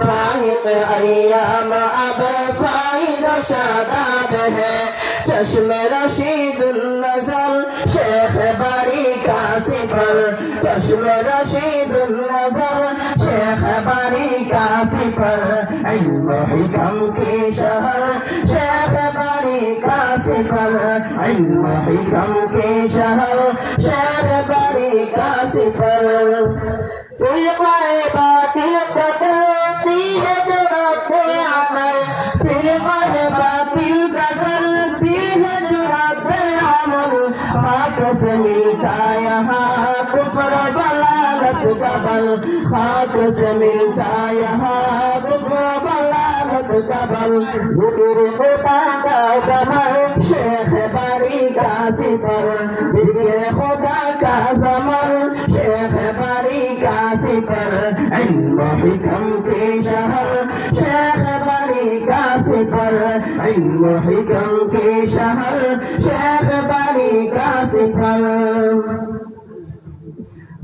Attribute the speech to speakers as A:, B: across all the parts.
A: Five अयाम अब फाइद शादाब है चश्म रशीदुल्नजर शेख बड़ी का सिफर चश्म रशीदुल्नजर शेख बड़ी का सिफर हिकम की शहर शेख बड़ी का सिफर हिकम की शहर शेख बड़ी का सिफर फिल्म बातिल कदर से मिलता यहाँ कुफर बलालत का बल खाक से मिलता यहाँ कुफर बलालत का बल धुर खुदा का कमर शेख बारी का सिपर धीरे खुदा का कमर शेख बारी का सिपर हिकम सिफर इल्म हिकम के शहर शेख बनी का सिफर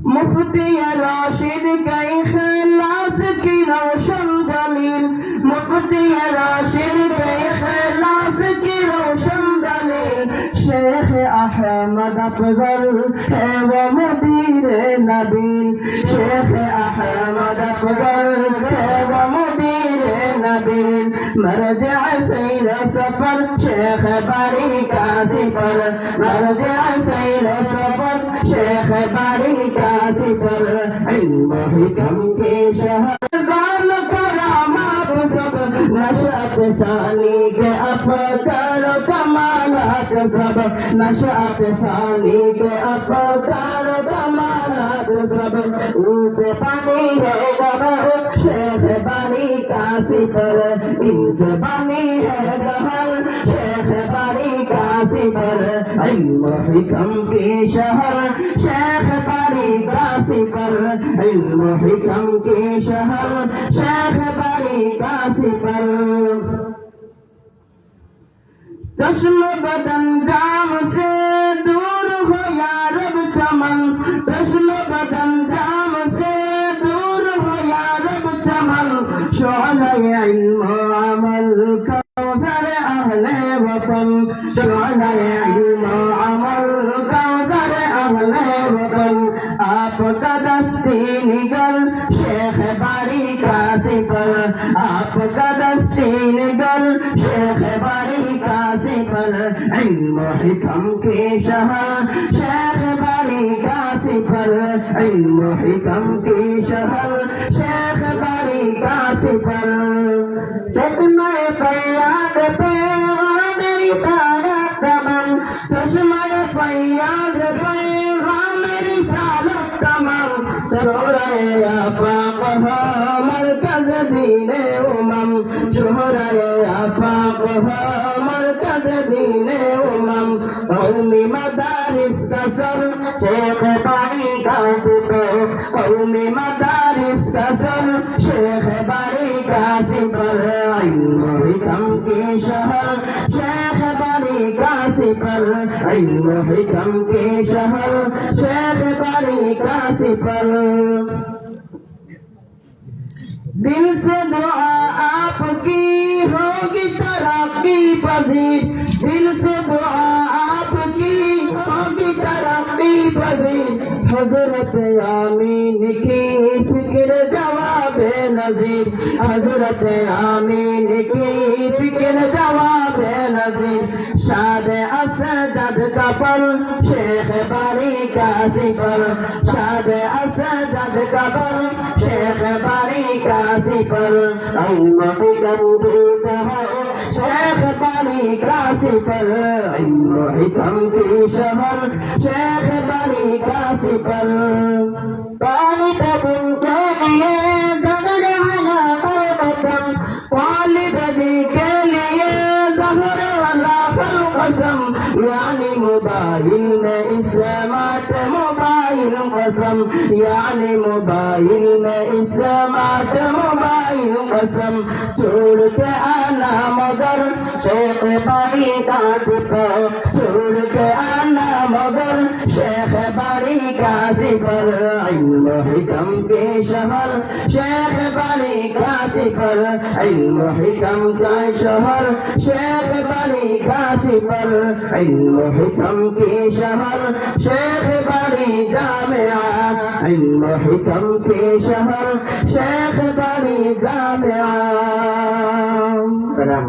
A: मुफ्ती राशिद का इखलास की रोशन दलील मुफ्ती राशिद का इखलास की रोशन दलील शेख अहमद अफजल है वो मुदीर नबील शेख अहमद अफजल है वो جابر مرجع سيد السفر شيخ باري كاسفر مرجع سيد السفر شيخ باري كاسفر علم حكم في شهر بان كرامات سب نشأت ثاني كأفكار كمالات سب نشأت ثاني كأفكار كمالات سب اونچ پانی ہے पर इंस बनी है जहर शेख बड़ी कासी पर इल्म हिकम के शहर शेख बड़ी कासी पर इल्म हिकम के शहर शेख बड़ी कासी पर चश्म बदन गांव से दूर हो यारब चमन चश्म बदन गांव وطن شعلہ علم و عمل کوثر اہل وطن آپ کا دستی نگر شیخ باری کا سپر آپ کا دستی نگر شیخ باری کا سپر علم و حکم کے شہر شیخ باری کا سپر علم و حکم کے شہر شیخ باری کا سپر চোরায়া পাপ মরকজ দিনে উমম। চোরায়া পাপ মরকজ দিনে উমম। কৌমি মদারিস কসম শেখ বাড়ি কাসিত কৌমি মদারিস কসম শেখ বাড়ি কাসিত আইন মোহিতম কি শহর? শেখ सिपर इल्म हिकम के शहर शेख का सिपर दिल से दुआ आपकी होगी तरक्की पसी दिल से दुआ आपकी होगी तरक्की पसी हज़रत आमीन की फ़िक्र जवाब नजीर। हज़रत आमीन की फ़िक्र जवाब नजीर। शादे সফল শেখ বাড়ি কাশিপর সাদ আসাদ কবর শেখ বাড়ি কাশিপর অম্মবি গম্ভীর শেখ বাড়ি কাশিপর অম্মহি গম্ভীর সবল শেখ বাড়ি কাশিপর পানি কবুল में स्मार्ट मोबाइल कसम यानी मोबाइल में स्मार्ट मोबाइल कसम छोड़ के आना मगर चोट पानी का কাশি পর ইলম হিকম পেশহর শেখ বানি কাশি পর ইলম হিকম পেশহর শেখ বানি কাশি পর ইলম হিকম পেশহর শেখ বানি জামিয়া ইলম হিকম পেশহর শেখ বানি জামিয়া সালাম